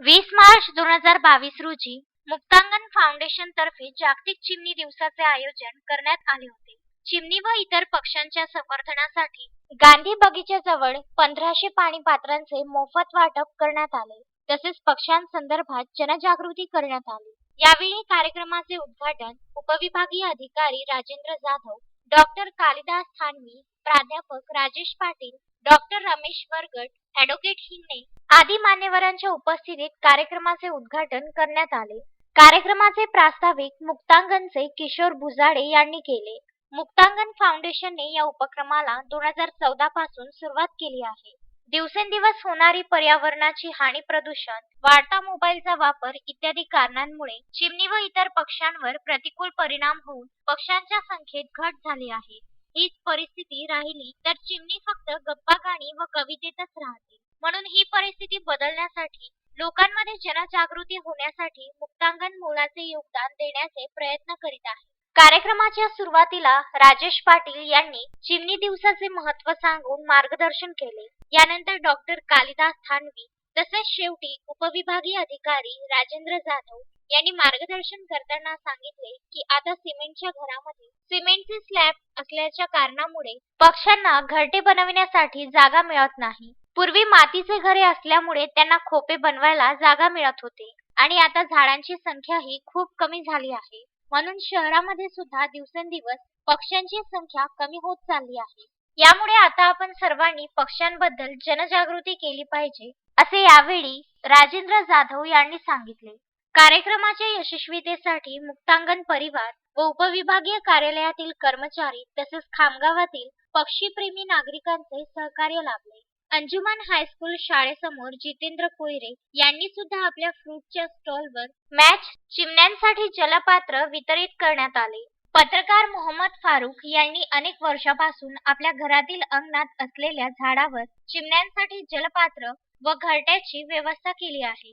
वीस मार्च दोन हजार बावीस रोजी मुक्तांगण फाउंडेशन तर्फे जागतिक चिमणी दिवसाचे आयोजन करण्यात आले होते. चिमणी व इतर पक्ष्यांच्या संवर्धनासाठी गांधी बगीच्याजवळ पंधराशे पाणी पात्रांचे मोफत वाटप करण्यात आले. तसेच पक्ष्यांसंदर्भात जनजागृती करण्यात आली. यावेळी कार्यक्रमाचे उद्घाटन उपविभागीय अधिकारी राजेंद्र जाधव डॉक्टर कालिदास थानवी प्राध्यापक राजेश पाटील डॉक्टर रमेश वरगट ॲडव्होकेट हिंगणे आदी मान्यवरांच्या उपस्थितीत कार्यक्रमाचे उद्घाटन करण्यात आले. कार्यक्रमाचे प्रास्ताविक मुक्तांगणचे किशोर भुजाडे यांनी केले. मुक्तांगण फाउंडेशनने या उपक्रमाला दोन हजार चौदा पासून सुरुवात केली आहे. दिवसेंदिवस होणारी पर्यावरणाची हानी प्रदूषण वाढता मोबाईलचा वापर इत्यादी कारणांमुळे चिमणी व इतर पक्ष्यांवर प्रतिकूल परिणाम होऊन पक्ष्यांच्या संख्येत घट झाली आहे. हीच परिस्थिती राहिली तर चिमणी फक्त गप्पा गाणी व कवितेतच राहतील म्हणून ही परिस्थिती बदलण्यासाठी लोकांमध्ये जनजागृती होण्यासाठी मुक्तांगण मोलाचे योगदान देण्याचे प्रयत्न करीत आहे. कार्यक्रमाच्या सुरुवातीला राजेश पाटील यांनी चिमणी दिवसाचे महत्त्व सांगून मार्गदर्शन केले. यानंतर डॉक्टर कालिदास थानवी तसेच शेवटी उपविभागीय अधिकारी राजेंद्र जाधव यांनी मार्गदर्शन करताना सांगितले की आता सिमेंटच्या घरामध्ये सिमेंटचे स्लॅब असल्याच्या कारणामुळे पक्ष्यांना घरटे बनविण्यासाठी जागा मिळत नाही. पूर्वी मातीचे घरे असल्यामुळे त्यांना खोपे बनवायला जागा मिळत होते आणि आता झाडांची संख्या ही खूप कमी झाली आहे. म्हणून शहरामध्ये सुद्धा दिवसेंदिवस पक्ष्यांची संख्या कमी होत चालली आहे. यामुळे आता आपण सर्वांनी पक्ष्यांबद्दल जनजागृती केली पाहिजे असे यावेळी राजेंद्र जाधव यांनी सांगितले. कार्यक्रमाच्या यशस्वीतेसाठी मुक्तांगण परिवार व उपविभागीय कार्यालयातील कर्मचारी तसेच खामगावातील पक्षीप्रेमी नागरिकांचे सहकार्य लाभले. अंजुमन हायस्कूल शाळेसमोर जितेंद्र कोयरे यांनी सुद्धा आपल्या फ्रूटच्या स्टॉलवर मॅच चिमण्यांसाठी जलपात्र वितरित करण्यात आले. पत्रकार मोहम्मद फारुख यांनी अनेक वर्षापासून आपल्या घरातील अंगणात असलेल्या झाडावर चिमण्यांसाठी जलपात्र व घरट्याची व्यवस्था केली आहे.